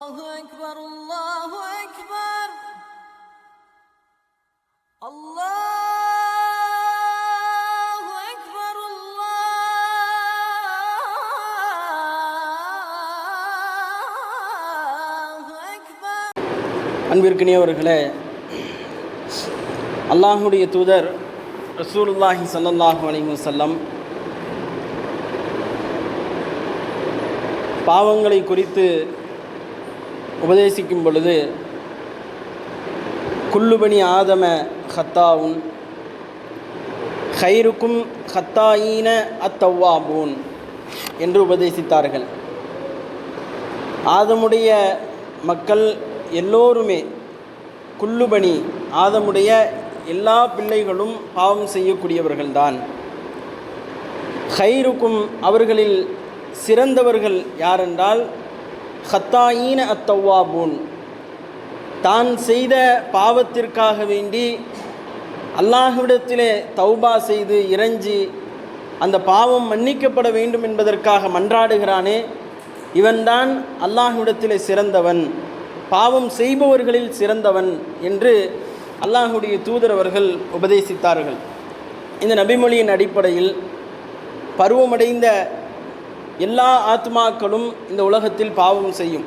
الله أكبر الله أكبر الله أكبر الله أكبر அன்பிற்கினியவர்களே அல்லாஹுடைய தூதர் ரசூலுல்லாஹி ஸல்லல்லாஹு அலைஹி வஸல்லம் பாவங்களை குறித்து உபதேசிக்கும் பொழுது குல்லுபணி ஆதம ஹத்தாவுன் ஹைருக்கும் ஹத்தாயின அத்தவ்வாபூன் என்று உபதேசித்தார்கள். ஆதமுடைய மக்கள் எல்லோருமே குல்லுபணி ஆதமுடைய எல்லா பிள்ளைகளும் பாவம் செய்யக்கூடியவர்கள்தான். ஹைருக்கும் அவர்களில் சிறந்தவர்கள் யாரென்றால் ஹத்தாயீன அத்தவ்வாபூன் தான் செய்த பாவத்திற்காக வேண்டி அல்லாஹ்விடத்திலே தௌபா செய்து இறைஞ்சி அந்த பாவம் மன்னிக்கப்பட வேண்டும் என்பதற்காக மன்றாடுகிறானே இவன்தான் அல்லாஹ்விடத்திலே சிறந்தவன் பாவம் செய்பவர்களில் சிறந்தவன் என்று அல்லாஹுடைய தூதரவர்கள் உபதேசித்தார்கள். இந்த நபிமொழியின் அடிப்படையில் பருவமடைந்த எல்லா ஆத்மாக்களும் இந்த உலகத்தில் பாவம் செய்யும்.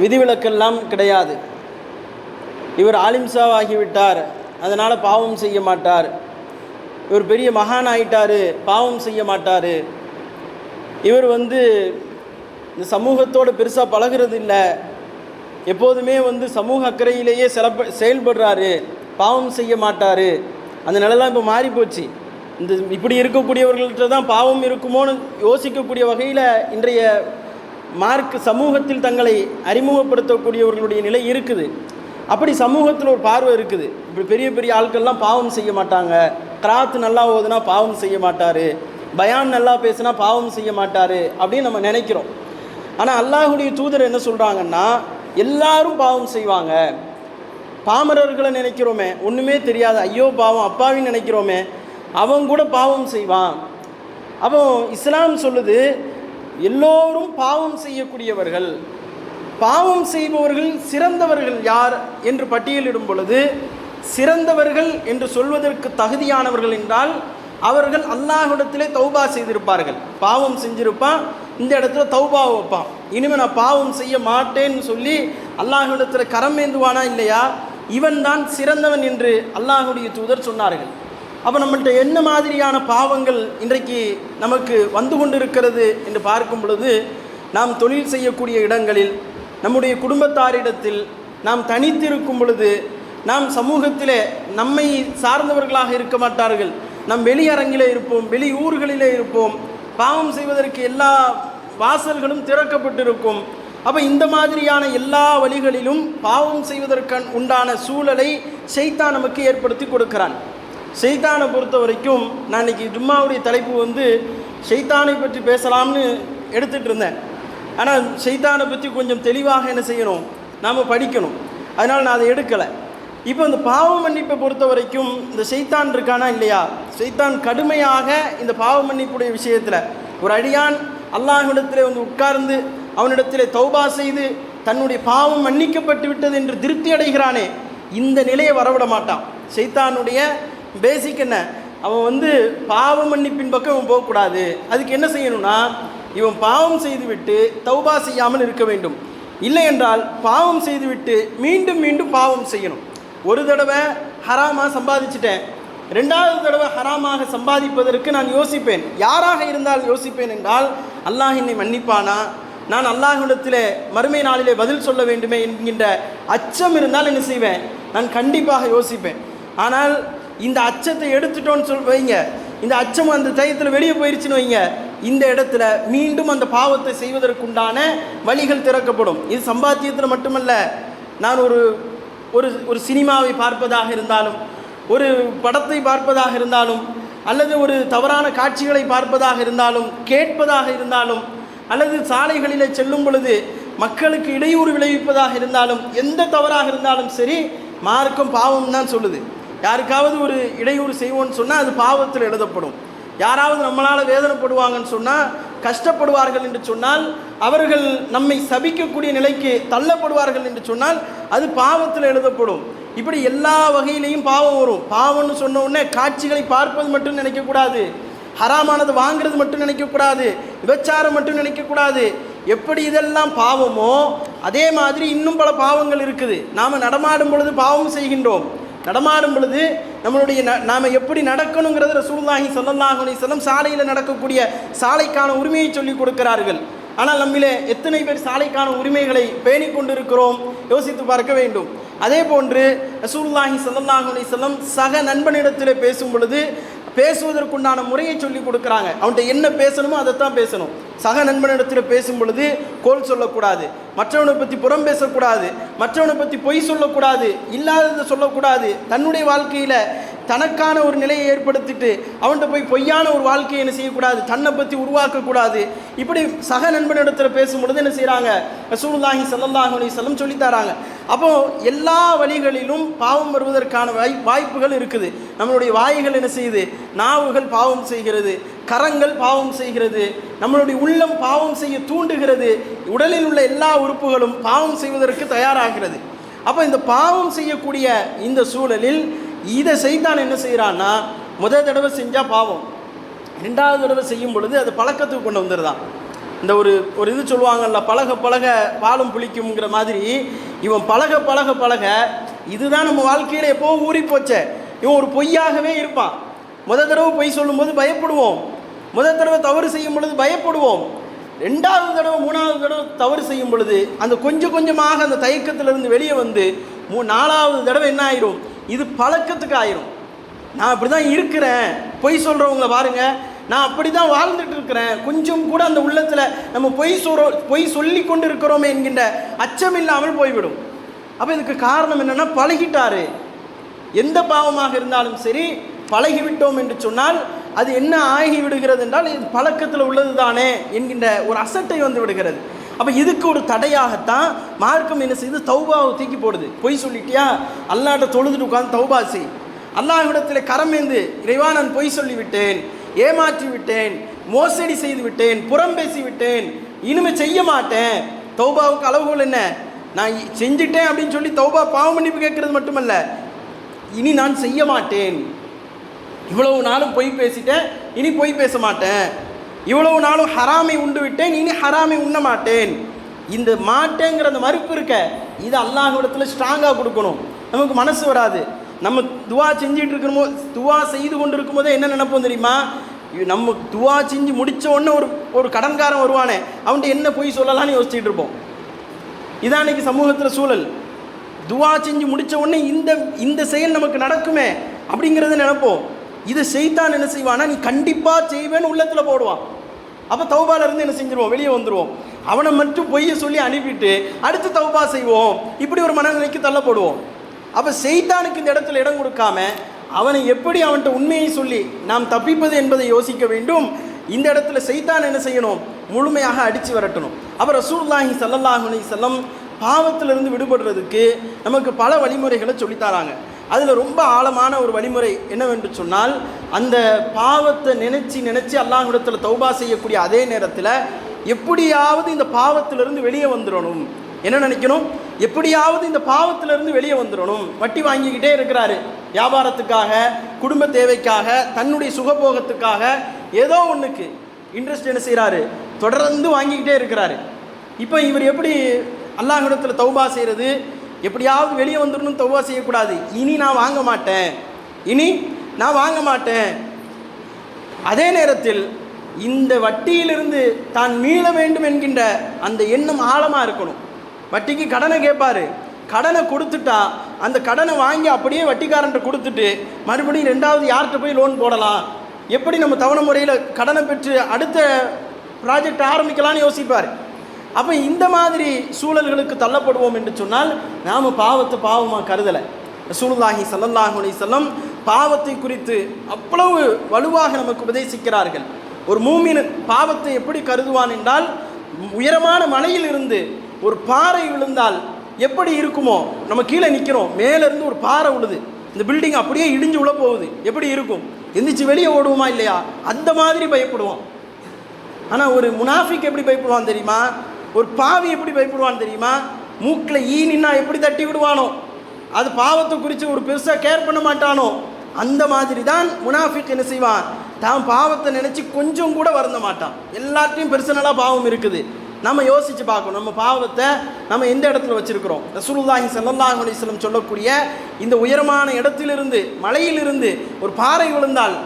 விதிவிலக்கெல்லாம் கிடையாது. இவர் ஆலிம்சாவ் ஆகிவிட்டார் அதனால் பாவம் செய்ய மாட்டார். இவர் பெரிய மகான் ஆயிட்டார். பாவம் செய்ய மாட்டார். இவர் வந்து இந்த சமூகத்தோடு பெருசாக பழகிறது இல்லை எப்போதுமே வந்து சமூக அக்கறையிலேயே செலப்ப செயல்படுறாரு. பாவம் செய்ய மாட்டார். அந்த நிலைலாம் இப்போ மாறி போச்சு இந்த இப்படி இருக்கக்கூடியவர்கள்ட்ட தான் பாவம் இருக்குமோன்னு யோசிக்கக்கூடிய வகையில் இன்றைய மார்க் சமூகத்தில் தங்களை அறிமுகப்படுத்தக்கூடியவர்களுடைய நிலை இருக்குது. அப்படி சமூகத்தில் ஒரு பார்வை இருக்குது. இப்படி பெரிய பெரிய ஆட்கள்லாம் பாவம் செய்ய மாட்டாங்க. கிராத் நல்லா ஓதுனா பாவம் செய்ய மாட்டார். பயான் நல்லா பேசுனா பாவம் செய்ய மாட்டார் அப்படின்னு நம்ம நினைக்கிறோம். ஆனால் அல்லாஹுடைய தூதர் என்ன சொல்கிறாங்கன்னா எல்லாரும் பாவம் செய்வாங்க. பாமரர்களை நினைக்கிறோமே ஒன்றுமே தெரியாது. ஐயோ பாவம் அப்பாவின்னு நினைக்கிறோமே அவன் கூட பாவம் செய்வான். அப்போ இஸ்லாம் சொல்லுது எல்லோரும் பாவம் செய்யக்கூடியவர்கள். பாவம் செய்பவர்கள் சிறந்தவர்கள் யார் என்று பட்டியலிடும் பொழுது சிறந்தவர்கள் என்று சொல்வதற்கு தகுதியானவர்கள் என்றால் அவர்கள் அல்லாஹிடத்திலே தௌபா செய்திருப்பார்கள். பாவம் செஞ்சிருப்பான் இந்த இடத்துல தௌபா வைப்பான். இனிமேல் நான் பாவம் செய்ய மாட்டேன்னு சொல்லி அல்லாஹிடத்தில் கரம் ஏந்துவானா இல்லையா? இவன் தான் சிறந்தவன் என்று அல்லாஹுடைய தூதர் சொன்னார்கள். அப்போ நம்மள்கிட்ட என்ன மாதிரியான பாவங்கள் இன்றைக்கு நமக்கு வந்து கொண்டிருக்கிறது என்று பார்க்கும் பொழுது நாம் தொழில் செய்யக்கூடிய இடங்களில் நம்முடைய குடும்பத்தாரிடத்தில் நாம் தனித்திருக்கும் பொழுது நாம் சமூகத்திலே நம்மை சார்ந்தவர்களாக இருக்க மாட்டார்கள். நம் வெளியரங்கிலே இருப்போம் வெளி ஊர்களிலே இருப்போம். பாவம் செய்வதற்கு எல்லா வாசல்களும் திறக்கப்பட்டிருக்கும். அப்போ இந்த மாதிரியான எல்லா வழிகளிலும் பாவம் செய்வதற்கு உண்டான சூழலை செய்தான் நமக்கு ஏற்படுத்தி கொடுக்கிறான். ஷெய்தானை பொறுத்த வரைக்கும் நான் இன்னைக்கு ஜும்மாவுடைய தலைப்பு வந்து ஷெய்தானை பற்றி பேசலாம்னு எடுத்துகிட்டு இருந்தேன். ஆனால் ஷெய்தானை பற்றி கொஞ்சம் தெளிவாக என்ன செய்யணும்? நாம் படிக்கணும். அதனால் நான் அதை எடுக்கலை. இப்போ இந்த பாவ மன்னிப்பை பொறுத்த வரைக்கும் இந்த செய்தான் இருக்கானா இல்லையா? செய்தான் கடுமையாக இந்த பாவ மன்னிப்புடைய விஷயத்தில் ஒரு அடியான் அல்லாஹ்விடத்தில் வந்து உட்கார்ந்து அவனிடத்தில் தௌபா செய்து தன்னுடைய பாவம் மன்னிக்கப்பட்டு விட்டது என்று திருப்தி அடைகிறானே இந்த நிலையை வரவிட மாட்டான். செய்தானுடைய பேசிக் என்ன? அவன் வந்து பாவ மன்னிப்பின் பக்கம் இவன் போகக்கூடாது. அதுக்கு என்ன செய்யணும்னா இவன் பாவம் செய்துவிட்டு தௌபா செய்யாமல் இருக்க வேண்டும். இல்லை என்றால் பாவம் செய்துவிட்டு மீண்டும் மீண்டும் பாவம் செய்யணும். ஒரு தடவை ஹராமாக சம்பாதிச்சிட்டேன். ரெண்டாவது தடவை ஹராமாக சம்பாதிப்பதற்கு நான் யோசிப்பேன். யாராக இருந்தால் யோசிப்பேன் என்றால் அல்லாஹ் என்னை மன்னிப்பானா? நான் அல்லாஹிடத்தில் மறுமை நாளிலே பதில் சொல்ல வேண்டுமே என்கின்ற அச்சம் இருந்தால் என்ன செய்வேன்? நான் கண்டிப்பாக யோசிப்பேன். ஆனால் இந்த அச்சத்தை எடுத்துட்டோன்னு சொல் வைங்க. இந்த அச்சம் அந்த தயத்தில் வெளியே போயிடுச்சுன்னு வைங்க. இந்த இடத்துல மீண்டும் அந்த பாவத்தை செய்வதற்குண்டான வழிகள் திறக்கப்படும். இது சம்பாத்தியத்தில் மட்டுமல்ல. நான் ஒரு ஒரு ஒரு சினிமாவை பார்ப்பதாக இருந்தாலும் ஒரு படத்தை பார்ப்பதாக இருந்தாலும் அல்லது ஒரு தவறான காட்சிகளை பார்ப்பதாக இருந்தாலும் கேட்பதாக இருந்தாலும் அல்லது சாலைகளில் செல்லும் பொழுது மக்களுக்கு இடையூறு விளைவிப்பதாக இருந்தாலும் எந்த தவறாக இருந்தாலும் சரி மார்க்கம் பாவம் தான் சொல்லுது. யாருக்காவது ஒரு இடையூறு செய்வோன்னு சொன்னால் அது பாவத்தில் எழுதப்படும். யாராவது நம்மளால் வேதனைப்படுவாங்கன்னு சொன்னால் கஷ்டப்படுவார்கள் என்று சொன்னால் அவர்கள் நம்மை சபிக்கக்கூடிய நிலைக்கு தள்ளப்படுவார்கள் என்று சொன்னால் அது பாவத்தில் எழுதப்படும். இப்படி எல்லா வகையிலையும் பாவம் வரும். பாவம்னு சொன்ன உடனே காட்சிகளை பார்ப்பது மட்டும் நினைக்கக்கூடாது. ஹராமானது வாங்குறது மட்டும் நினைக்கக்கூடாது. விபச்சாரம் மட்டும் நினைக்கக்கூடாது. எப்படி இதெல்லாம் பாவமோ அதே மாதிரி இன்னும் பல பாவங்கள் இருக்குது. நாம் நடமாடும் பொழுது பாவம் செய்கின்றோம். நடமாடும் பொழுது நம்மளுடைய ந நாம் எப்படி நடக்கணுங்கிறது ரசூல்லாஹி ஸல்லல்லாஹு அலைஹி சாலையில் நடக்கக்கூடிய சாலைக்கான உரிமையை சொல்லி கொடுக்கிறார்கள். ஆனால் நம்மிலே எத்தனை பேர் சாலைக்கான உரிமைகளை பேணி கொண்டிருக்கிறோம்? யோசித்து பார்க்க வேண்டும். அதே போன்று ரசூல்லாஹி ஸல்லல்லாஹு அலைஹி சக நண்பனிடத்தில் பேசும் பொழுது பேசுவதற்குண்டான முறையை சொல்லி கொடுக்குறாங்க. அவன்கிட்ட என்ன பேசணுமோ அதைத்தான் பேசணும். சக நண்பனிடத்தில் பேசும் பொழுது கோல் சொல்லக்கூடாது. மற்றவனை பற்றி புறம் பேசக்கூடாது. மற்றவனை பற்றி பொய் சொல்லக்கூடாது. இல்லாததை சொல்லக்கூடாது. தன்னுடைய வாழ்க்கையில் தனக்கான ஒரு நிலையை ஏற்படுத்திட்டு அவன்கிட்ட போய் பொய்யான ஒரு வாழ்க்கையை என்ன செய்யக்கூடாது? தன்னை பற்றி உருவாக்கக்கூடாது. இப்படி சக நண்பனிடத்தில் பேசும் பொழுது என்ன செய்கிறாங்க ரசூலுல்லாஹி ஸல்லல்லாஹு அலைஹி வஸல்லம் சொல்லித் தராங்க. அப்போ எல்லா வழிகளிலும் பாவம் வருவதற்கான வாய் வாய்ப்புகள் இருக்குது. நம்மளுடைய வாய்கள் என்ன செய்யுது? நாவுகள் பாவம் செய்கிறது. கரங்கள் பாவம் செய்கிறது நம்மளுடைய உள்ளம் பாவம் செய்ய தூண்டுகிறது உடலில் உள்ள எல்லா உறுப்புகளும் பாவம் செய்வதற்கு தயாராகிறது. அப்போ இந்த பாவம் செய்யக்கூடிய இந்த சூழலில் இதை செய்தான் என்ன செய்கிறான்னா முதல் தடவை செஞ்சால் பாவம். ரெண்டாவது தடவை செய்யும் பொழுது அது பழக்கத்துக்கு கொண்டு வந்துடுதான். இந்த ஒரு ஒரு இது சொல்லுவாங்கல்ல பழக பழக பாலும் புளிக்கும்ங்கிற மாதிரி இவன் பழக பழக பழக இதுதான் நம்ம வாழ்க்கையில் எப்போவும் ஊறி போச்சே இவன் ஒரு பொய்யாகவே இருப்பான். முத தடவை பொய் சொல்லும்போது பயப்படுவோம். முதல் தடவை தவறு செய்யும் பொழுது பயப்படுவோம். ரெண்டாவது தடவை மூணாவது தடவை தவறு செய்யும் பொழுது அந்த கொஞ்சம் கொஞ்சமாக அந்த தயக்கத்திலிருந்து வெளியே வந்து மூ நாலாவது தடவை என்ன ஆயிரும்? இது பழக்கத்துக்கு ஆயிரும். நான் அப்படி தான் இருக்கிறேன். பொய் சொல்கிறவங்கள பாருங்கள் நான் அப்படி தான் வாழ்ந்துட்டு இருக்கிறேன் கொஞ்சம் கூட அந்த உள்ளத்தில் நம்ம பொய் சொல்கிறோம் பொய் சொல்லி கொண்டு இருக்கிறோமே என்கின்ற அச்சம் இல்லாமல் போய்விடும். அப்போ இதுக்கு காரணம் என்னென்னா பழகிட்டாரு. எந்த பாவமாக இருந்தாலும் சரி பழகிவிட்டோம் என்று சொன்னால் அது என்ன ஆகி விடுகிறது என்றால் இது பழக்கத்தில் உள்ளது தானே என்கின்ற ஒரு அசட்டை வந்து விடுகிறது. அப்போ இதுக்கு ஒரு தடையாகத்தான் மார்க்கம் என்ன செய்து தௌபாவை தூக்கி போடுது. பொய் சொல்லிட்டியா? அல்லாட்ட தொழுதுட்டு உட்காந்து தௌபா செய். அல்லாஹ்விடத்தில் கரமேந்து இறைவா நான் பொய் சொல்லிவிட்டேன் ஏமாற்றி விட்டேன் மோசடி செய்து விட்டேன் புறம் பேசி விட்டேன் இனிமே செய்ய மாட்டேன். தௌபாவுக்கு அளவுகோல் என்ன? நான் செஞ்சுட்டேன் செஞ்சிட்டேன் அப்படின்னு சொல்லி தௌபா பாவ மன்னிப்பு கேட்கறது மட்டுமல்ல. இனி நான் செய்ய மாட்டேன். இவ்வளவு நாளும் பொய் பேசிட்டேன் இனி பொய் பேச மாட்டேன். இவ்வளவு நாளும் ஹராமை உண்டு விட்டேன் இனி ஹராமை உண்ண மாட்டேன். இந்த மாட்டேங்கிற அந்த மறுப்பு இருக்க இது அல்லாஹிடத்தில் ஸ்ட்ராங்காக கொடுக்கணும். நமக்கு மனசு வராது. நம்ம துவா செஞ்சுட்டு இருக்கிறமோ துவா செய்து கொண்டு இருக்கும்போதே என்ன நினைப்போம் தெரியுமா? நம்ம துவா செஞ்சு முடித்த உடனே ஒரு ஒரு கடன்காரன் வருவானே அவன்கிட்ட என்ன பொய் சொல்லலாம்னு யோசிச்சுட்டு இருப்போம். இதான் இன்னைக்கு சமூகத்தில் சூழல். துவா செஞ்சு முடித்த உடனே இந்த இந்த செயல் நமக்கு நடக்குமே அப்படிங்கிறத நினைப்போம். இது செய்தான் என்ன செய்வானா நீ கண்டிப்பாக செய்வேன்னு உள்ளத்தில் போடுவான். அப்போ தௌபால இருந்து என்ன செஞ்சிருவோம்? வெளியே வந்துடுவோம் அவனை மட்டும் பொய்ய சொல்லி அனுப்பிட்டு அடுத்து தௌபா செய்வோம். இப்படி ஒரு மனநிலைக்கு தள்ளப்படுவோம். அப்போ செய்தானுக்கு இந்த இடத்துல இடம் கொடுக்காம அவனை எப்படி அவன்கிட்ட உண்மையை சொல்லி நாம் தப்பிப்பது என்பதை யோசிக்க வேண்டும். இந்த இடத்துல செய்தான் என்ன செய்யணும்? முழுமையாக அடித்து விரட்டணும். அப்போ ரசூல்லாஹி ஸல்லல்லாஹு செல்லம் பாவத்திலிருந்து விடுபடுறதுக்கு நமக்கு பல வழிமுறைகளை சொல்லித்தராங்க அதில் ரொம்ப ஆழமான ஒரு வழிமுறை என்னவென்று சொன்னால் அந்த பாவத்தை நினச்சி நினச்சி அல்லாஹிடத்தில் தௌபா செய்யக்கூடிய அதே நேரத்தில் எப்படியாவது இந்த பாவத்திலிருந்து வெளியே வந்துடணும் என்ன நினைக்கணும்? எப்படியாவது இந்த பாவத்திலிருந்து வெளியே வந்துடணும் வட்டி வாங்கிக்கிட்டே இருக்கிறாரு. வியாபாரத்துக்காக குடும்ப தேவைக்காக தன்னுடைய சுகபோகத்துக்காக ஏதோ ஒன்றுக்கு இன்ட்ரெஸ்ட் என்ன செய்கிறாரு தொடர்ந்து வாங்கிக்கிட்டே இருக்கிறாரு. இப்போ இவர் எப்படி அல்லாஹிடத்தில் தௌபா செய்கிறது எப்படியாவது வெளியே வந்துடணும் தௌபா செய்யக்கூடாது. இனி நான் வாங்க மாட்டேன். இனி நான் வாங்க மாட்டேன். அதே நேரத்தில் இந்த வட்டியிலிருந்து தான் மீள வேண்டும் என்கின்ற அந்த எண்ணம் ஆழமாக இருக்கணும். வட்டிக்கு கடனை கேட்பாரு கடனை கொடுத்துட்டா அந்த கடனை வாங்கி அப்படியே வட்டிக்காரன்ட்ட கொடுத்துட்டு மறுபடியும் ரெண்டாவது யார்கிட்ட போய் லோன் போடலாம். எப்படி நம்ம தவணை முறையில் கடனை பெற்று அடுத்த ப்ராஜெக்ட் ஆரம்பிக்கலாம்னு யோசிப்பார். அப்போ இந்த மாதிரி சூழல்களுக்கு தள்ளப்படுவோம் என்று சொன்னால் நாம் பாவத்தை பாவமாக கருதலை. ரசூலுல்லாஹி ஸல்லல்லாஹு செல்லம் பாவத்தை குறித்து அவ்வளவு வலுவாக நமக்கு உபதேசிக்கிறார்கள். ஒரு மூமின் பாவத்தை எப்படி கருதுவான் என்றால் உயரமான மலையில் இருந்து ஒரு பாறை விழுந்தால் எப்படி இருக்குமோ நம்ம கீழே நிற்கிறோம் மேலேருந்து ஒரு பாறை விழுது இந்த பில்டிங் அப்படியே இடிஞ்சு உள்ள போகுது எப்படி இருக்கும்? எந்திரிச்சு வெளியே ஓடுவோமா இல்லையா? அந்த மாதிரி பயப்படுவோம். ஆனால் ஒரு முனாஃபிக் எப்படி பயப்படுவான் தெரியுமா? ஒரு பாவி எப்படி பயப்படுவான் தெரியுமா? மூக்கில் ஈ எப்படி தட்டி விடுவானோ? அது பாவத்தை குறித்து ஒரு பெருசாக கேர் பண்ண மாட்டானோ? அந்த மாதிரி தான் முனாஃபிக் என்ன செய்வான்? தான் பாவத்தை நினச்சி கொஞ்சம் கூட வருந்த மாட்டான். எல்லாத்தையும் பெர்சனலாக பாவம் இருக்குது. நம்ம யோசித்து பார்க்கணும். நம்ம பாவத்தை நம்ம எந்த இடத்துல வச்சுருக்கிறோம்? ரசூலுல்லாஹி ஸல்லல்லாஹு அலிஸ்லம் சொல்லக்கூடிய இந்த உயரமான இடத்திலிருந்து மலையிலிருந்து ஒரு பாறை விழுந்தால்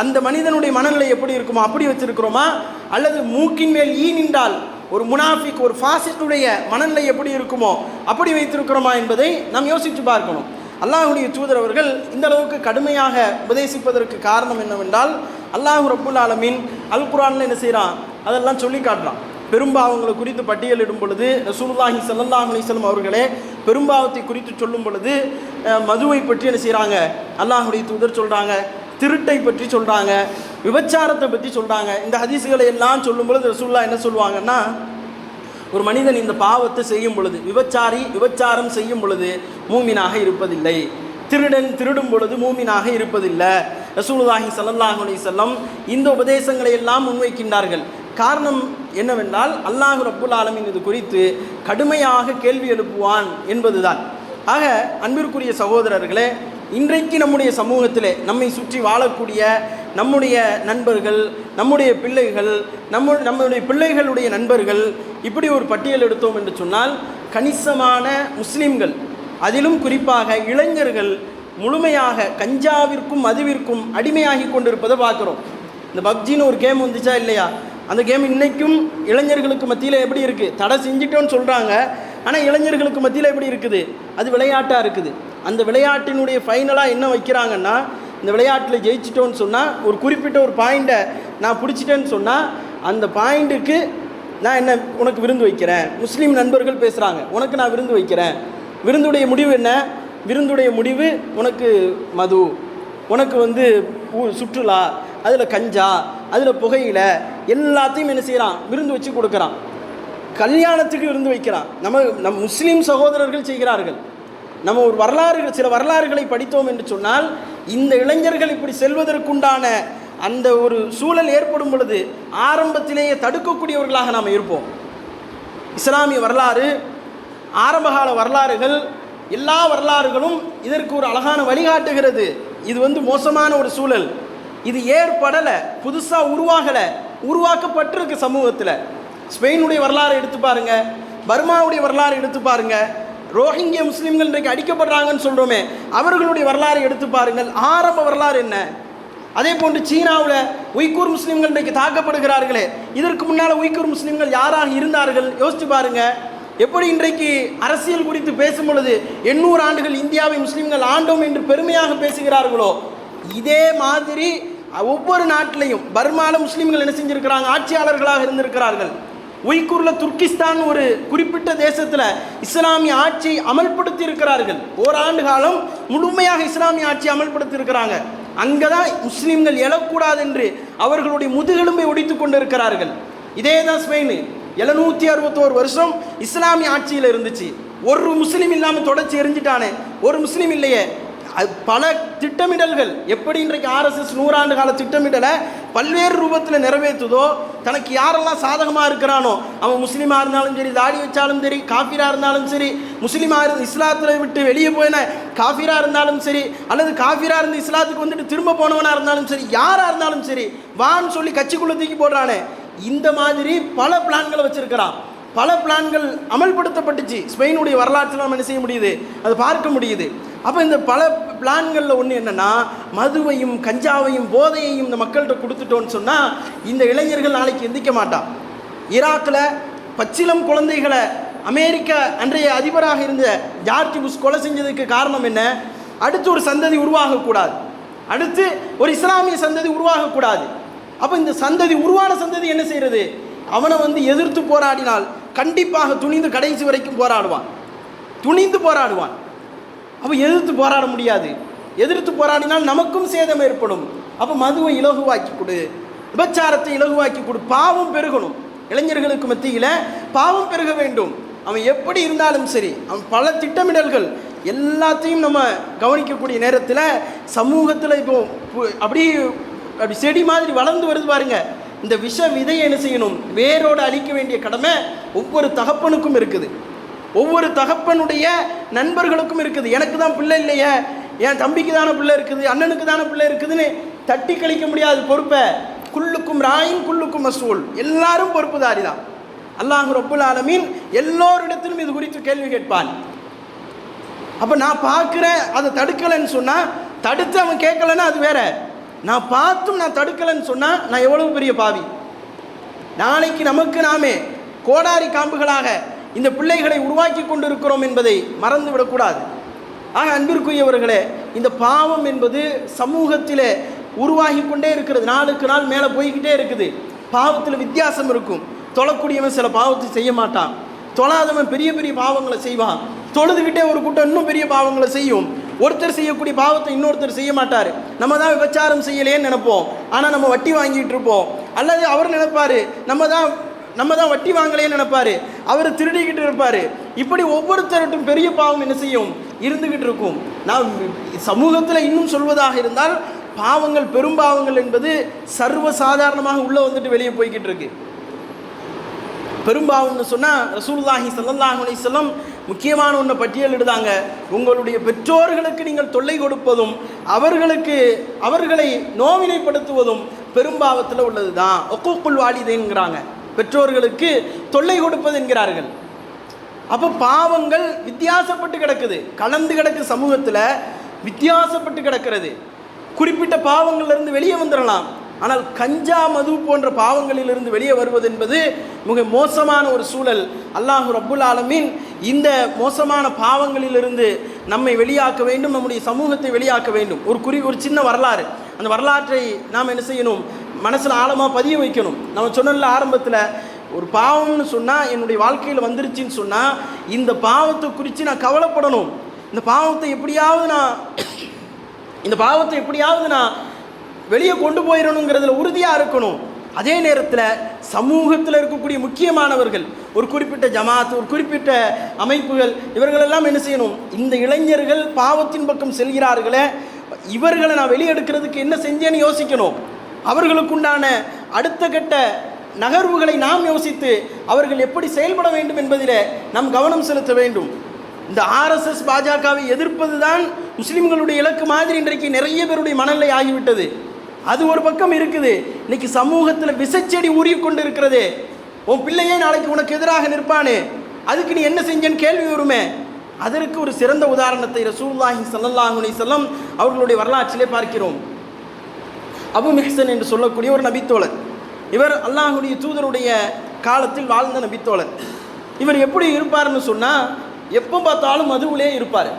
அந்த மனிதனுடைய மனநிலை எப்படி இருக்குமோ அப்படி வச்சுருக்கிறோமா? அல்லது மூக்கின் மேல் ஈ நின்றால் ஒரு முனாஃபிக் ஒரு ஃபாசிட்டுடைய மனநிலை எப்படி இருக்குமோ அப்படி வைத்திருக்கிறோமா என்பதை நாம் யோசித்து பார்க்கணும். அல்லாஹுடைய தூதர் அவர்கள் இந்த அளவுக்கு கடுமையாக உபதேசிப்பதற்கு காரணம் என்னவென்றால் அல்லாஹ் ரப்புல் ஆலமின் அல் குரானில் என்ன செய்கிறான் அதெல்லாம் சொல்லி காட்டுறான். பெரும்பாவங்களை குறித்து பட்டியலிடும் பொழுது ரசூலுல்லாஹி சல்லாஹ் அலிஸ்லம் அவர்களே பெரும்பாவத்தை குறித்து சொல்லும் பொழுது மதுவை பற்றி என்ன செய்கிறாங்க அல்லாஹுடைய தூதர் சொல்கிறாங்க திருட்டை பற்றி சொல்கிறாங்க விபச்சாரத்தை பற்றி சொல்கிறாங்க இந்த ஹதீஸுகளை எல்லாம் சொல்லும் பொழுது ரசூல்லா என்ன சொல்லுவாங்கன்னா ஒரு மனிதன் இந்த பாவத்தை செய்யும் பொழுது விபச்சாரி விபச்சாரம் செய்யும் பொழுது மூமினாக இருப்பதில்லை. திருடன் திருடும் பொழுது மூமினாக இருப்பதில்லை. ரசூலுல்லாஹி ஸல்லல்லாஹு செல்லம் இந்த உபதேசங்களை எல்லாம் முன்வைக்கின்றார்கள். காரணம் என்னவென்றால் அல்லாஹு ரப்புல் ஆலமின் இது குறித்து கடுமையாக கேள்வி எழுப்புவான் என்பதுதான். ஆக அன்பிற்குரிய சகோதரர்களே இன்றைக்கு நம்முடைய சமூகத்தில் நம்மை சுற்றி வாழக்கூடிய நம்முடைய நண்பர்கள் நம்முடைய பிள்ளைகள் நம்ம நம்முடைய பிள்ளைகளுடைய நண்பர்கள் இப்படி ஒரு பட்டியல் எடுத்தோம் என்று சொன்னால் கணிசமான முஸ்லிம்கள் அதிலும் குறிப்பாக இளைஞர்கள் முழுமையாக கஞ்சாவிற்கும் மதுவிற்கும் அடிமையாகி கொண்டிருப்பதை பார்க்குறோம். இந்த பப்ஜின்னு ஒரு கேம் வந்துச்சா இல்லையா? அந்த கேம் இன்றைக்கும் இளைஞர்களுக்கு மத்தியில் எப்படி இருக்குது தடை செஞ்சிட்டோன்னு சொல்கிறாங்க ஆனால் இளைஞர்களுக்கு மத்தியில் எப்படி இருக்குது? அது விளையாட்டாக இருக்குது. அந்த விளையாட்டினுடைய ஃபைனலாக என்ன வைக்கிறாங்கன்னா இந்த விளையாட்டில் ஜெயிச்சிட்டோன்னு சொன்னால் ஒரு குறிப்பிட்ட ஒரு பாயிண்ட்டை நான் பிடிச்சிட்டேன்னு சொன்னால் அந்த பாயிண்ட்டுக்கு நான் என்ன உனக்கு விருந்து வைக்கிறேன். முஸ்லீம் நண்பர்கள் பேசுகிறாங்க உனக்கு நான் விருந்து வைக்கிறேன். விருந்துடைய முடிவு என்ன? விருந்துடைய முடிவு உனக்கு மது உனக்கு வந்து சுற்றுலா அதில் கஞ்சா அதில் புகையில எல்லாத்தையும் என்ன செய்கிறான் விருந்து வச்சு கொடுக்குறான். கல்யாணத்துக்கு விருந்து வைக்கிறான். நம்ம நம் முஸ்லீம் சகோதரர்கள் செய்கிறார்கள். நம்ம ஒரு வரலாறுகள் சில வரலாறுகளை படித்தோம் என்று சொன்னால் இந்த இளைஞர்கள் இப்படி செல்வதற்குண்டான அந்த ஒரு சூழல் ஏற்படும் பொழுது ஆரம்பத்திலேயே தடுக்கக்கூடியவர்களாக நாம் இருப்போம். இஸ்லாமிய வரலாறு ஆரம்பகால வரலாறுகள் எல்லா வரலாறுகளும் இதற்கு ஒரு அழகான வழிகாட்டுகிறது. இது வந்து மோசமான ஒரு சூழல். இது ஏற்படலை புதுசாக உருவாகலை உருவாக்கப்பட்டிருக்கு சமூகத்தில். ஸ்பெயினுடைய வரலாறு எடுத்து பாருங்கள் பர்மாவுடைய வரலாறு எடுத்து பாருங்கள் ரோஹிங்கிய முஸ்லீம்கள் இன்றைக்கு அடிக்கப்படுறாங்கன்னு சொல்கிறோமே அவர்களுடைய வரலாறு எடுத்து பாருங்கள். ஆரம்ப வரலாறு என்ன? அதே போன்று சீனாவில் உய்கூர் முஸ்லீம்கள் இன்றைக்கு தாக்கப்படுகிறார்களே இதற்கு முன்னால் உய்கூர் முஸ்லீம்கள் யாராக இருந்தார்கள்? யோசித்து பாருங்க. எப்படி இன்றைக்கு அரசியல் குறித்து பேசும் பொழுது எண்ணூறு ஆண்டுகள் இந்தியாவை முஸ்லீம்கள் ஆண்டோம் என்று பெருமையாக பேசுகிறார்களோ இதே மாதிரி ஒவ்வொரு நாட்டிலையும் பர்மாவில் முஸ்லீம்கள் என்ன செஞ்சுருக்கிறாங்க? ஆட்சியாளர்களாக இருந்திருக்கிறார்கள். உய்கூரில் துர்கிஸ்தான் ஒரு குறிப்பிட்ட தேசத்தில் இஸ்லாமிய ஆட்சி அமல்படுத்தி இருக்கிறார்கள் ஓராண்டு காலம் முழுமையாக இஸ்லாமிய ஆட்சி அமல்படுத்தி இருக்கிறாங்க அங்கே தான் முஸ்லீம்கள் எழக்கூடாது என்று அவர்களுடைய முதுகெலும்பை ஒடித்து கொண்டு இருக்கிறார்கள் இதே தான் ஸ்பெயின். எழுநூற்றி அறுபத்தோரு வருஷம் இஸ்லாமிய ஆட்சியில் இருந்துச்சு. ஒரு முஸ்லீம் இல்லாமல் தொடர்ச்சி எரிஞ்சிட்டானே. ஒரு முஸ்லீம் இல்லையே. பல திட்டமிடல்கள். எப்படி இன்றைக்கு ஆர்எஸ்எஸ் நூறாண்டு கால திட்டமிடலை பல்வேறு ரூபத்தில் நிறைவேற்றுதோ தனக்கு யாரெல்லாம் சாதகமாக இருக்கிறானோ அவன் முஸ்லீமாக இருந்தாலும் சரி தாடி வச்சாலும் சரி காஃபிராக இருந்தாலும் சரி முஸ்லீமாக இருந்து இஸ்லாத்தில் விட்டு வெளியே போயின காஃபிராக இருந்தாலும் சரி அல்லது காஃபிராக இருந்து இஸ்லாத்துக்கு வந்துட்டு திரும்ப போனவனாக இருந்தாலும் சரி யாராக இருந்தாலும் சரி வான்னு சொல்லி கட்சிக்குள்ளே தூக்கி போடுறானே. இந்த மாதிரி பல பிளான்களை வச்சிருக்கிறான். பல பிளான்கள் அமல்படுத்தப்பட்டுச்சு. ஸ்பெயினுடைய வரலாற்றில் நம்ம என்ன செய்ய முடியுது? அது பார்க்க முடியுது. அப்போ இந்த பல பிளான்களில் ஒன்று என்னென்னா மதுவையும் கஞ்சாவையும் போதையையும் இந்த மக்கள்கிட்ட கொடுத்துட்டோன்னு சொன்னால் இந்த இளைஞர்கள் நாளைக்கு எந்திக்க மாட்டான் ஈராக்கில் பச்சிலம் குழந்தைகளை அமெரிக்க அன்றைய அதிபராக இருந்த ஜார்ஜ் புஷ் கொலை செஞ்சதுக்கு காரணம் என்ன? அடுத்து ஒரு சந்ததி உருவாகக்கூடாது. அடுத்து ஒரு இஸ்லாமிய சந்ததி உருவாகக்கூடாது. அப்போ இந்த சந்ததி உருவான சந்ததி என்ன செய்கிறது அவனை வந்து எதிர்த்து போராடினால் கண்டிப்பாக துணிந்து கடைசி வரைக்கும் போராடுவான். துணிந்து போராடுவான். அப்போ எதிர்த்து போராட முடியாது. எதிர்த்து போராடினால் நமக்கும் சேதம் ஏற்படும். அப்போ மதுவை இலகுவாக்கி கொடு. விபச்சாரத்தை இலகுவாக்கி கொடு. பாவம் பெருகணும். இளைஞர்களுக்கு மத்தியில் பாவம் பெருக வேண்டும். அவன் எப்படி இருந்தாலும் சரி அவன் பல திட்டமிடல்கள் எல்லாத்தையும் நம்ம கவனிக்கக்கூடிய நேரத்தில் சமூகத்தில் இப்போ பு- அப்படி செடி மாதிரி வளர்ந்து வருது பாருங்க. இந்த விஷ விதையை என்ன செய்யணும்? வேரோடு அழிக்க வேண்டிய கடமை ஒவ்வொரு தகப்பனுக்கும் இருக்குது. ஒவ்வொரு தகப்பனுடைய நண்பர்களுக்கும் இருக்குது. எனக்கு தான் பிள்ளை இல்லையே. என் தம்பிக்கு தானே பிள்ளை இருக்குது. அண்ணனுக்கு தானே பிள்ளை இருக்குதுன்னு தட்டி கழிக்க முடியாது பொறுப்பை குள்ளுக்கும் ராயின் குள்ளுக்கும் மசூல் எல்லாரும் பொறுப்புதாரி தான் அல்லாஹ் ரப்புல் ஆலமீன் எல்லோரிடத்திலும் இது குறித்து கேள்வி கேட்பான். அப்போ நான் பார்க்குறேன் அதை தடுக்கலைன்னு சொன்னால் தடுத்து அவன் கேட்கலன்னா அது வேற. நான் பார்த்தும் நான் தடுக்கலைன்னு சொன்னால் நான் எவ்வளவு பெரிய பாவி. நாளைக்கு நமக்கு நாமே கோடாரி காம்புகளாக இந்த பிள்ளைகளை உருவாக்கி கொண்டிருக்கிறோம் என்பதை மறந்து விடக்கூடாது ஆக அன்பிற்குரியவர்களே இந்த பாவம் என்பது சமூகத்தில் உருவாகி கொண்டே இருக்கிறது. நாளுக்கு நாள் மேலே போய்கிட்டே இருக்குது. பாவத்தில் வித்தியாசம் இருக்கும். தொழக்கூடியவன் சில பாவத்தை செய்ய மாட்டான். தொழாதவன் பெரிய பெரிய பாவங்களை செய்வான். தொழுதுகிட்டே ஒரு கூட்டம் இன்னும் பெரிய பாவங்களை செய்யும். ஒருத்தர் செய்யக்கூடிய பாவத்தை இன்னொருத்தர் செய்ய மாட்டார். நம்ம தான் விபச்சாரம் செய்யலேன்னு நினைப்போம். ஆனால் நம்ம வட்டி வாங்கிட்டு இருப்போம். அல்லது அவர் நினைப்பார் நம்ம தான் நம்ம தான் வட்டி வாங்கலேன்னு நினைப்பாரு. அவர் திருடிக்கிட்டு இருப்பார். இப்படி ஒவ்வொருத்தருட்டும் பெரிய பாவம் என்ன செய்யும்? இருந்துகிட்டு இருக்கும். நாம் சமூகத்தில் இன்னும் சொல்வதாக இருந்தால் பாவங்கள் பெரும்பாவங்கள் என்பது சர்வ சாதாரணமாக உள்ளே வந்துட்டு வெளியே போய்கிட்டு இருக்கு. பெரும்பாவம்னு சொன்னால் ரசூல்லாஹி ஸல்லல்லாஹு அலைஹி முக்கியமான ஒன்றை பட்டியலிடுதாங்க உங்களுடைய பெற்றோர்களுக்கு நீங்கள் தொல்லை கொடுப்பதும் அவர்களுக்கு அவர்களை நோவினைப்படுத்துவதும் பெரும்பாவத்தில் உள்ளது தான் ஒக்கோக்குள் வாலிதேங்கிறாங்க பெற்றோர்களுக்கு தொல்லை கொடுப்பது என்கிறார்கள். அப்போ பாவங்கள் வித்தியாசப்பட்டு கிடக்குது. கலந்து கிடக்கு சமூகத்தில் வித்தியாசப்பட்டு கிடக்கிறது. குறிப்பிட்ட பாவங்கள்லேருந்து வெளியே வந்துடலாம் ஆனால் கஞ்சா மது போன்ற பாவங்களிலிருந்து வெளியே வருவது என்பது மிக மோசமான ஒரு சூழல். அல்லாஹு ரப்புல் ஆலமீன் இந்த மோசமான பாவங்களிலிருந்து நம்மை வெளியாக்க வேண்டும் நம்முடைய சமூகத்தை வெளியாக்க வேண்டும். ஒரு குறி ஒரு சின்ன வரலாறு. அந்த வரலாற்றை நாம் என்ன செய்யணும்? மனசில் ஆழமாக பதிய வைக்கணும். நம்ம சொன்னல ஆரம்பத்தில் ஒரு பாவம்னு சொன்னால் என்னுடைய வாழ்க்கையில் வந்துருச்சுன்னு சொன்னால் இந்த பாவத்தை குறித்து நான் கவலைப்படணும். இந்த பாவத்தை எப்படியாவது நான் இந்த பாவத்தை எப்படியாவது நான் வெளியே கொண்டு போயிடணுங்கிறதுல உறுதியாக இருக்கணும். அதே நேரத்தில் சமூகத்தில் இருக்கக்கூடிய முக்கியமானவர்கள் ஒரு குறிப்பிட்ட ஜமாத் ஒரு குறிப்பிட்ட அமைப்புகள் இவர்களெல்லாம் என்ன செய்யணும்? இந்த இளைஞர்கள் பாவத்தின் பக்கம் செல்கிறார்களே இவர்களை நான் வெளியெடுக்கிறதுக்கு என்ன செஞ்சேன்னு யோசிக்கணும். அவர்களுக்குண்டான அடுத்த கட்ட நகர்வுகளை நாம் யோசித்து அவர்கள் எப்படி செயல்பட வேண்டும் என்பதில் நாம் கவனம் செலுத்த வேண்டும். இந்த ஆர்எஸ்எஸ் பாஜகவை எதிர்ப்பது தான் முஸ்லிம்களுடைய இலக்கு மாதிரி இன்றைக்கு நிறைய பேருடைய மனநிலை ஆகிவிட்டது. அது ஒரு பக்கம் இருக்குது. இன்னைக்கு சமூகத்தில் விசைச்செடி ஊறி கொண்டு இருக்கிறது உன் பிள்ளையே நாளைக்கு உனக்கு எதிராக நிற்பானே. அதுக்கு நீ என்ன செஞ்சேன்னு கேள்வி வருமே. அதற்கு ஒரு சிறந்த உதாரணத்தை ரசூல்லாஹி ஸல்லல்லாஹு அலைஹி வஸல்லம் அவர்களுடைய வரலாற்றிலே பார்க்கிறோம். அபு மிஹ்சன் என்று சொல்லக்கூடிய ஒரு நபித்தோழர். இவர் அல்லாஹுடைய தூதருடைய காலத்தில் வாழ்ந்த நபித்தோழர். இவர் எப்படி இருப்பார்னு சொன்னால் எப்போ பார்த்தாலும் மதுவிலே இருப்பார்.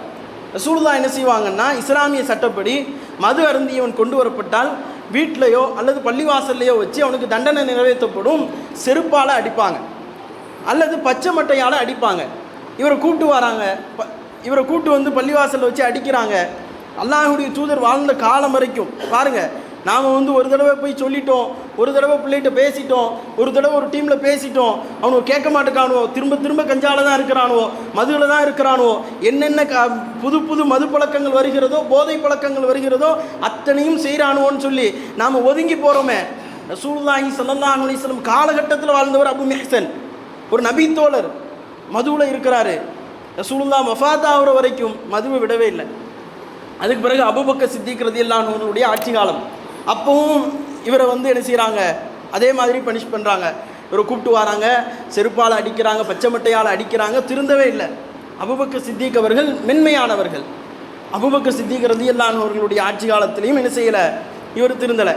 ரசூலுல்லாஹ் என்ன செய்வாங்கன்னா இஸ்லாமிய சட்டப்படி மது அருந்தியவன் கொண்டு வரப்பட்டால் வீட்டிலையோ அல்லது பள்ளிவாசல்லையோ வச்சு அவனுக்கு தண்டனை நிறைவேற்றப்படும் செருப்பால் அடிப்பாங்க. அல்லது பச்சை மட்டையால் அடிப்பாங்க. இவரை கூப்பிட்டு வராங்க. ப இவரை கூட்டு வந்து பள்ளிவாசலில் வச்சு அடிக்கிறாங்க. அல்லாஹுடைய தூதர் வாழ்ந்த காலம் வரைக்கும். பாருங்கள் நாம் வந்து ஒரு தடவை போய் சொல்லிட்டோம் ஒரு தடவை பிள்ளைகிட்ட பேசிட்டோம் ஒரு தடவை ஒரு டீமில் பேசிட்டோம். அவனுக்கு கேட்க மாட்டேக்கானுவோ திரும்ப திரும்ப கஞ்சால தான் இருக்கிறானுவோ மதுவில் தான் இருக்கிறானுவோ என்னென்ன க புது புது மது பழக்கங்கள் வருகிறதோ போதை பழக்கங்கள் வருகிறதோ அத்தனையும் செய்கிறானுவோன்னு சொல்லி நாம் ஒதுங்கி போகிறோமே ரசூல்லாஹி ஸல்லல்லாஹு அலிஸ்லம் காலகட்டத்தில் வாழ்ந்தவர் அபு மெஹ்சன். ஒரு நபித்தோழர் மதுவில் இருக்கிறாரு. ரசூலுல்லா மஃபாத் ஆகிற வரைக்கும் மதுவை விடவே இல்லை. அதுக்கு பிறகு அபுபக்க சித்திக்கிறது எல்லாம் ஆட்சி காலம். அப்பவும் இவரை வந்து என்ன செய்கிறாங்க அதே மாதிரி பனிஷ் பண்ணுறாங்க இவரை கூப்பிட்டு வராங்க செருப்பால் அடிக்கிறாங்க பச்சை மட்டையால் அடிக்கிறாங்க திருந்தவே இல்லை. அபுபக்க சித்திக் அவர்கள் மென்மையானவர்கள். அபுபக்க சித்திக் ரதியல்லானவர்களுடைய ஆட்சி காலத்திலையும் என்ன செய்யலை? இவர் திருந்தலை.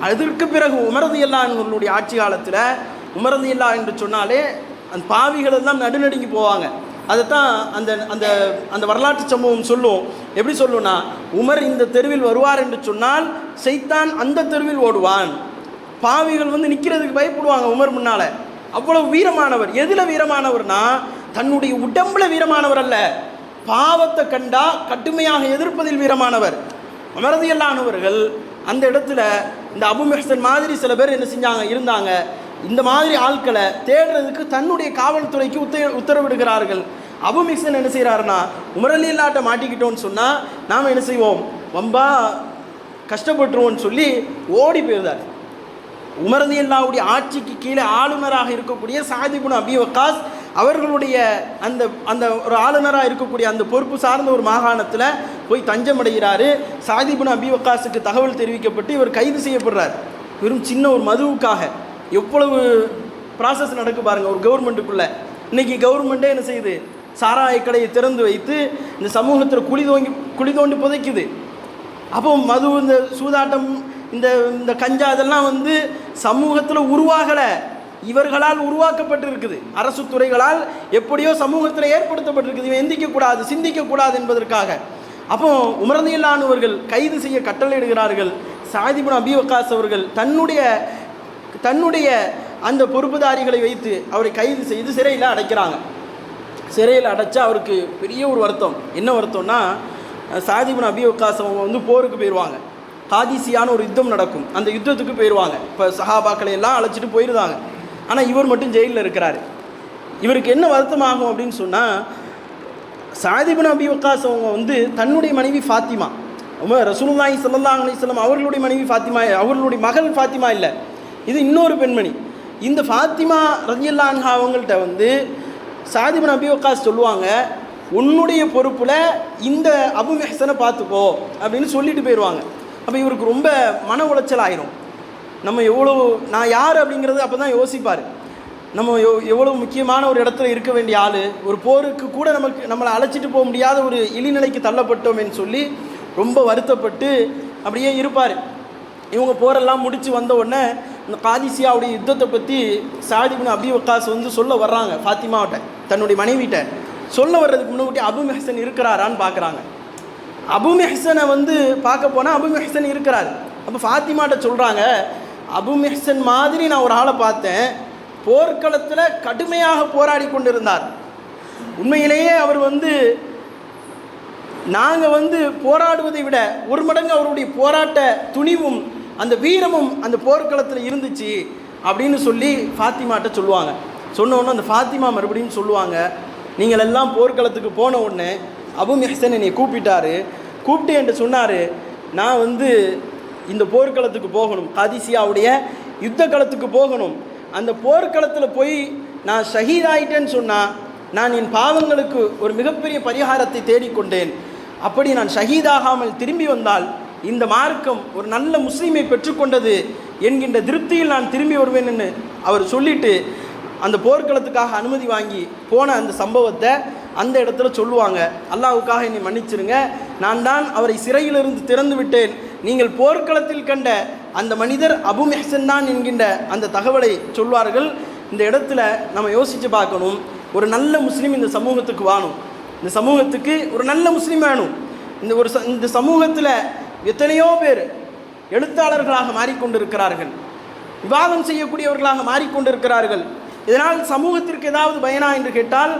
அதற்கு பிறகு உமரது அல்லாஹர்களுடைய ஆட்சி காலத்தில் உமரது இல்லா என்று சொன்னாலே அந்த பாவிகள் எல்லாம் நடுநடுங்கி போவாங்க. அதைத்தான் அந்த அந்த அந்த வரலாற்று சம்பவம் சொல்லும். எப்படி சொல்லும்னா உமர் இந்த தெருவில் வருவார் என்று சொன்னால் செய்தான் அந்த தெருவில் ஓடுவான். பாவிகள் வந்து நிற்கிறதுக்கு பயப்படுவாங்க உமர் முன்னால். அவ்வளோ வீரமானவர். எதில் வீரமானவர்னா தன்னுடைய உடம்புல வீரமானவர் அல்ல. பாவத்தை கண்டா கடுமையாக எதிர்ப்பதில் வீரமானவர். அமரதியல்லானவர்கள் அந்த இடத்துல இந்த அபு மெஹ்சன் மாதிரி சில பேர் என்ன செஞ்சாங்க? இருந்தாங்க. இந்த மாதிரி ஆட்களை தேடுறதுக்கு தன்னுடைய காவல்துறைக்கு உத்த உத்தரவிடுகிறார்கள். அபு மிக்சன் என்ன செய்கிறாருன்னா உமரலில்லாட்ட மாட்டிக்கிட்டோன்னு சொன்னால் நாம் என்ன செய்வோம்? வம்பா கஷ்டப்பட்டுருவோம்னு சொல்லி ஓடி போயிருந்தார் உமரதி அல்லாவுடைய ஆட்சிக்கு கீழே ஆளுநராக இருக்கக்கூடிய சாதிபுன் அபி வக்காஸ் அவர்களுடைய அந்த அந்த ஒரு ஆளுநராக இருக்கக்கூடிய அந்த பொறுப்பு சார்ந்த ஒரு மாகாணத்தில் போய் தஞ்சமடைகிறாரு. சாதிபுன் அபி வக்காஸுக்கு தகவல் தெரிவிக்கப்பட்டு இவர் கைது செய்யப்படுறார். வெறும் சின்ன ஒரு மதுவுக்காக. எவ்வளவு ப்ராசஸ் நடக்கு பாருங்க ஒரு கவர்மெண்ட்டுக்குள்ளே இன்றைக்கி கவர்மெண்ட்டே என்ன செய்யுது? சாராய கடையை திறந்து வைத்து இந்த சமூகத்தில் குழி தோங்கி குழி தோண்டி புதைக்குது. அப்போ மது இந்த சூதாட்டம் இந்த இந்த கஞ்சா இதெல்லாம் வந்து சமூகத்தில் உருவாகலை. இவர்களால் உருவாக்கப்பட்டு இருக்குது அரசு துறைகளால் எப்படியோ சமூகத்தில் ஏற்படுத்தப்பட்டிருக்குது. இவன் எந்திக்கக்கூடாது சிந்திக்கக்கூடாது என்பதற்காக. அப்போ உமரதியில்லானவர்கள் கைது செய்ய கட்டளையிடுகிறார்கள். சாதிபுன் அபி வக்காஸ் அவர்கள் தன்னுடைய தன்னுடைய அந்த பொறுப்புதாரிகளை வைத்து அவரை கைது செய்து சிறையில் அடைக்கிறாங்க. சிறையில் அடைச்சா அவருக்கு பெரிய ஒரு வருத்தம். என்ன வருத்தம்னா சாதிபின் அபி வக்காஸ் அவங்க வந்து போருக்கு போயிடுவாங்க காதிசியான ஒரு யுத்தம் நடக்கும். அந்த யுத்தத்துக்கு போயிடுவாங்க இப்போ சஹாபாக்களை எல்லாம் அழைச்சிட்டு போயிருந்தாங்க. ஆனால் இவர் மட்டும் ஜெயிலில் இருக்கிறார். இவருக்கு என்ன வருத்தமாகும் அப்படின்னு சொன்னால் சாதிபின் அபி வக்காஸ் அவங்க வந்து தன்னுடைய மனைவி ஃபாத்திமா. ரசூலுல்லாஹி சல்லாஹ் அலிஸ்லாம் அவர்களுடைய மனைவி ஃபாத்திமா அவர்களுடைய மகள் ஃபாத்திமா இல்லை. இது இன்னொரு பெண்மணி. இந்த ஃபாத்திமா ரஜியல்லான்ஹா அவங்கள்ட்ட வந்து சாதிபுன் அபி வக்காஸ் சொல்லுவாங்க உன்னுடைய பொறுப்பில் இந்த அபு மெஹசனை பார்த்துக்கோ அப்படின்னு சொல்லிட்டு போயிடுவாங்க அப்போ இவருக்கு ரொம்ப மன உளைச்சல் ஆயிரும். நம்ம எவ்வளோ நான் யார் அப்படிங்கிறது அப்போ தான் யோசிப்பார். நம்ம எவ் எவ்வளோ முக்கியமான ஒரு இடத்துல இருக்க வேண்டிய ஆள் ஒரு போருக்கு கூட நமக்கு நம்மளை அழைச்சிட்டு போக முடியாத ஒரு இழிநிலைக்கு தள்ளப்பட்டோமேன்னு சொல்லி ரொம்ப வருத்தப்பட்டு அப்படியே இருப்பார். இவங்க போரெல்லாம் முடித்து வந்த உடனே இந்த காதிசியாவுடைய யுத்தத்தை பற்றி சாதிபின் அபி வக்காஸ் வந்து சொல்ல வர்றாங்க ஃபாத்திமாவட்ட தன்னுடைய மனைவிட்ட சொல்ல வர்றதுக்கு முன்னாடி அபு மெஹசன் இருக்கிறாரான்னு பார்க்குறாங்க. அபு மெஹசனை வந்து பார்க்க போனால் அபு மெஹசன் இருக்கிறார். அப்போ ஃபாத்திமாட்ட சொல்கிறாங்க அபு மெஹசன் மாதிரி நான் ஒரு ஆளை பார்த்தேன். போர்க்களத்தில் கடுமையாக போராடி கொண்டிருந்தார். உண்மையிலேயே அவர் வந்து நாங்கள் வந்து போராடுவதை விட ஒரு மடங்கு அவருடைய போராட்ட துணிவும் அந்த வீரமும் அந்த போர்க்களத்தில் இருந்துச்சு. அப்படின்னு சொல்லி ஃபாத்திமாட்ட சொல்லுவாங்க. சொன்ன உடனே அந்த ஃபாத்திமா மறுபடியும் சொல்லுவாங்க நீங்கள் எல்லாம் போர்க்களத்துக்கு போன உடனே அபு மெஹசன் என்னை கூப்பிட்டாரு. கூப்பிட்டு என்கிட்ட சொன்னார் நான் வந்து இந்த போர்க்களத்துக்கு போகணும். காதிசியாவுடைய யுத்த களத்துக்கு போகணும். அந்த போர்க்களத்தில் போய் நான் ஷஹீதாயிட்டேன்னு சொன்னால் நான் என் பாவங்களுக்கு ஒரு மிகப்பெரிய பரிகாரத்தை தேடிக்கொண்டேன். அப்படி நான் ஷஹீதாகாமல் திரும்பி வந்தால் இந்த மார்க்கம் ஒரு நல்ல முஸ்லீமை பெற்றுக்கொண்டது என்கின்ற திருப்தியில் நான் திரும்பி வருவேன் அவர் சொல்லிட்டு அந்த போர்க்களத்துக்காக அனுமதி வாங்கி போன அந்த சம்பவத்தை அந்த இடத்துல சொல்லுவாங்க. அல்லாஹ்வுக்காக என்னை மன்னிச்சிருங்க. நான் தான் அவரை சிறையிலிருந்து திறந்து விட்டேன். நீங்கள் போர்க்களத்தில் கண்ட அந்த மனிதர் அபு மெஹசன் தான் என்கின்ற அந்த தகவலை சொல்வார்கள். இந்த இடத்துல நம்ம யோசித்து பார்க்கணும். ஒரு நல்ல முஸ்லீம் இந்த சமூகத்துக்கு வாணும். இந்த சமூகத்துக்கு ஒரு நல்ல முஸ்லீம் வேணும். இந்த ஒரு ச- இந்த சமூகத்தில் எத்தனையோ பேர் எழுத்தாளர்களாக மாறிக்கொண்டிருக்கிறார்கள். விவாதம் செய்யக்கூடியவர்களாக மாறிக்கொண்டிருக்கிறார்கள். இதனால் சமூகத்திற்கு ஏதாவது பயனா என்று கேட்டால்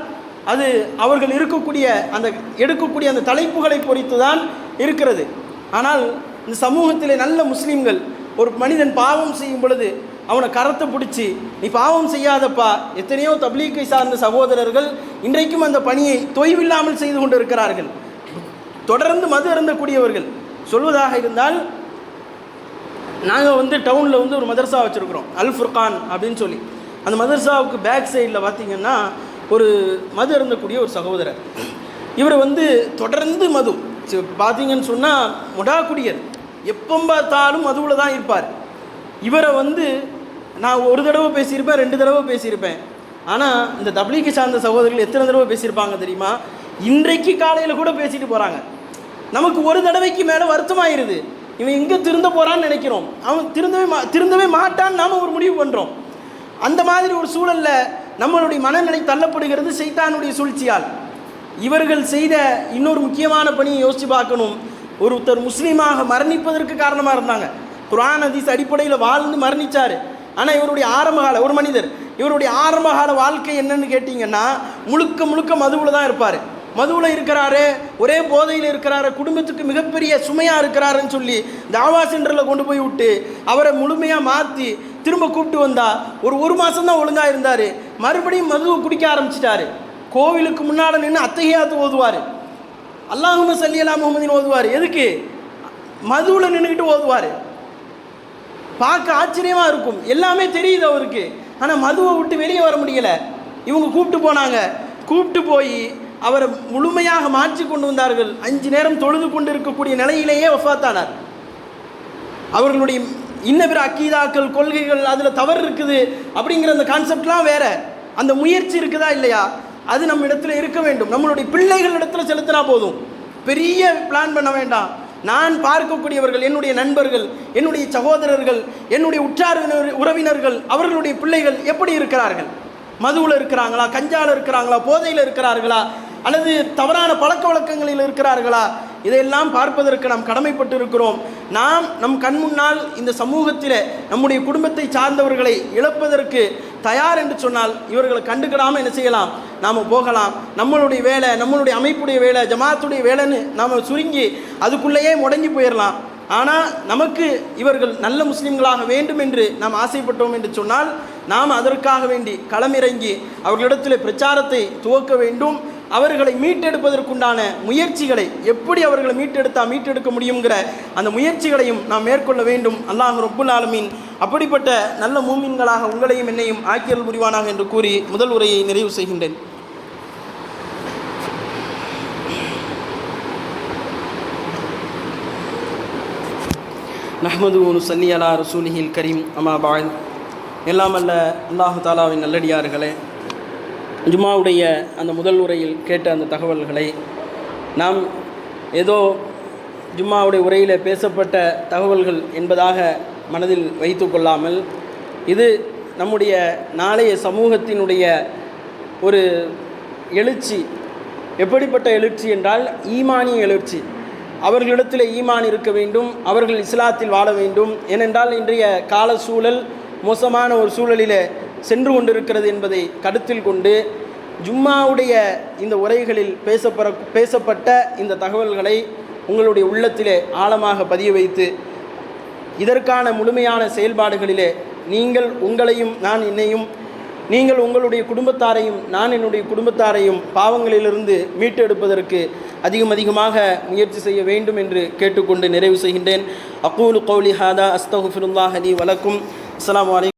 அது அவர்கள் இருக்கக்கூடிய அந்த எடுக்கக்கூடிய அந்த தலைப்புகளை பொறித்து தான் இருக்கிறது. ஆனால் இந்த சமூகத்திலே நல்ல முஸ்லீம்கள் ஒரு மனிதன் பாவம் செய்யும் பொழுது அவனை கரத்தை பிடிச்சி நீ பாவம் செய்யாதப்பா எத்தனையோ தப்லீக்கை சார்ந்த சகோதரர்கள் இன்றைக்கும் அந்த பணியை தொய்வில்லாமல் செய்து கொண்டு இருக்கிறார்கள் தொடர்ந்து மது அருந்தக்கூடியவர்கள். சொல்வதாக இருந்தால் நாங்கள் வந்து டவுனில் வந்து ஒரு மதரசா வச்சுருக்குறோம் அல் ஃபுர்கான் அப்படின்னு சொல்லி. அந்த மதர்சாவுக்கு பேக் சைடில் பார்த்தீங்கன்னா ஒரு மது அருந்தக்கூடிய ஒரு சகோதரர். இவர் வந்து தொடர்ந்து மது. பார்த்தீங்கன்னு சொன்னால் முடாக்குடியர் எப்போ பார்த்தாலும் மதுவில் தான் இருப்பார். இவரை வந்து நான் ஒரு தடவை பேசியிருப்பேன் ரெண்டு தடவை பேசியிருப்பேன். ஆனால் இந்த தப்லீக்கு சார்ந்த சகோதரிகள் எத்தனை தடவை பேசியிருப்பாங்க தெரியுமா? இன்றைக்கு காலையில் கூட பேசிட்டு போகிறாங்க நமக்கு ஒரு தடவைக்கு மேலே வருத்தமாயிருது. இவன் எங்கே திருந்த போகிறான்னு நினைக்கிறோம். அவன் திருந்தவே மா திருந்தவே மாட்டான்னு நாம் ஒரு முடிவு பண்ணுறோம் அந்த மாதிரி ஒரு சூழல்ல நம்மளுடைய மனநிலை தள்ளப்படுகிறது சைத்தானுடைய சூழ்ச்சியால். இவர்கள் செய்த இன்னொரு முக்கியமான பணியை யோசித்து பார்க்கணும். ஒருத்தர் முஸ்லீமாக மரணிப்பதற்கு காரணமாக இருந்தாங்க. குரான் அதிஸ் அடிப்படையில் வாழ்ந்து மரணிச்சார். ஆனால் இவருடைய ஆரம்பகால ஒரு மனிதர் இவருடைய ஆரம்பகால வாழ்க்கை என்னன்னு கேட்டிங்கன்னா முழுக்க முழுக்க மதுவில் தான் இருப்பார். மதுவில் இருக்கிறாரு ஒரே போதையில் இருக்கிறாரு குடும்பத்துக்கு மிகப்பெரிய சுமையாக இருக்கிறாருன்னு சொல்லி தாவா சென்டரில் கொண்டு போய் விட்டு அவரை முழுமையாக மாற்றி திரும்ப கூப்பிட்டு வந்தா ஒரு ஒரு மாதம் தான் ஒழுங்காக இருந்தார். மறுபடியும் மதுவை குடிக்க ஆரம்பிச்சிட்டாரு. கோவிலுக்கு முன்னால் நின்று அத்தகையாத்து ஓதுவார். அல்லாஹும சல்லி அலா முகமதின் ஓதுவார். எதுக்கு? மதுவில் நின்றுக்கிட்டு ஓதுவார். பார்க்க ஆச்சரியமாக இருக்கும். எல்லாமே தெரியுது அவருக்கு. ஆனால் மதுவை விட்டு வெளியே வர முடியலை. இவங்க கூப்பிட்டு போனாங்க. கூப்பிட்டு போய் அவரை முழுமையாக மாற்றி கொண்டு வந்தார்கள். அஞ்சு நேரம் தொழுது கொண்டு இருக்கக்கூடிய நிலையிலேயே ஒஃபாத்தானார் அவர்களுடைய இன்ன பிற அக்கீதாக்கள் கொள்கைகள் அதில் தவறு இருக்குது அப்படிங்கிற அந்த கான்செப்ட்லாம் வேற. அந்த முயற்சி இருக்குதா இல்லையா? அது நம்ம இடத்துல இருக்க வேண்டும். நம்மளுடைய பிள்ளைகள் இடத்துல செலுத்தினா போதும். பெரிய பிளான் பண்ண வேண்டாம். நான் பார்க்கக்கூடியவர்கள் என்னுடைய நண்பர்கள் என்னுடைய சகோதரர்கள் என்னுடைய உற்றார் உறவினர்கள் அவர்களுடைய பிள்ளைகள் எப்படி இருக்கிறார்கள்? மதுவில் இருக்கிறாங்களா? கஞ்சாவில் இருக்கிறாங்களா? போதையில் இருக்கிறார்களா? அல்லது தவறான பழக்க வழக்கங்களில் இருக்கிறார்களா? இதையெல்லாம் பார்ப்பதற்கு நாம் கடமைப்பட்டு இருக்கிறோம் நாம் நம் கண் முன்னால் இந்த சமூகத்தில் நம்முடைய குடும்பத்தை சார்ந்தவர்களை இழப்பதற்கு தயார் என்று சொன்னால் இவர்களை கண்டுக்கிடாமல் என்ன செய்யலாம்? நாம் போகலாம். நம்மளுடைய வேலை நம்மளுடைய அமைப்புடைய வேலை ஜமாத்துடைய வேலைன்னு நாம் சுருங்கி அதுக்குள்ளேயே முடங்கி போயிடலாம் ஆனால் நமக்கு இவர்கள் நல்ல முஸ்லீம்களாக வேண்டும் என்று நாம் ஆசைப்பட்டோம் என்று சொன்னால் நாம் அதற்காக வேண்டி களமிறங்கி அவர்களிடத்தில் பிரச்சாரத்தை துவக்க வேண்டும். அவர்களை மீட்டெடுப்பதற்குண்டான முயற்சிகளை எப்படி அவர்களை மீட்டெடுத்தால் மீட்டெடுக்க முடியுங்கிற அந்த முயற்சிகளையும் நாம் மேற்கொள்ள வேண்டும். அல்லாஹ் ரொப்புல் ஆலமீன் அப்படிப்பட்ட நல்ல மூமின்களாக உங்களையும் என்னையும் ஆக்கியல் புரிவானாக என்று கூறி முதல் உரையை நிறைவு செய்கின்றேன். நஹமது ஒரு அலா ரசூலிஹில் கரீம். அமா பாய் எல்லாம் அல்ல அல்லாஹு தாலாவின் நல்லடியார்களே. ஜுமாவுடைய அந்த முதல் உரையில் கேட்ட அந்த தகவல்களை நாம் ஏதோ ஜும்மாவுடைய உரையில் பேசப்பட்ட தகவல்கள் என்பதாக மனதில் வைத்து கொள்ளாமல் இது நம்முடைய நாளைய சமூகத்தினுடைய ஒரு எழுச்சி. எப்படிப்பட்ட எழுச்சி என்றால் ஈமானிய எழுச்சி. அவர்களிடத்தில் ஈமான் இருக்க வேண்டும் அவர்கள் இஸ்லாத்தில் வாழ வேண்டும். ஏனென்றால் இன்றைய கால சூழல் மோசமான ஒரு சூழலில் சென்று கொண்டிருக்கிறது என்பதை கருத்தில் கொண்டு ஜும்மாவுடைய இந்த உரைகளில் பேசப்பட பேசப்பட்ட இந்த தகவல்களை உங்களுடைய உள்ளத்திலே ஆழமாக பதிய வைத்து இதற்கான முழுமையான செயல்பாடுகளிலே நீங்கள் உங்களையும் நான் என்னையும் நீங்கள் உங்களுடைய குடும்பத்தாரையும் நான் என்னுடைய குடும்பத்தாரையும் பாவங்களிலிருந்து மீட்டெடுப்பதற்கு அதிகம் அதிகமாக முயற்சி செய்ய வேண்டும் என்று கேட்டுக்கொண்டு நிறைவு செய்கின்றேன். அக்கூலு கௌலி ஹாதா அஸ்தகுஃபிருல்லாஹ் அலி வலக்கும். அஸ்ஸலாமு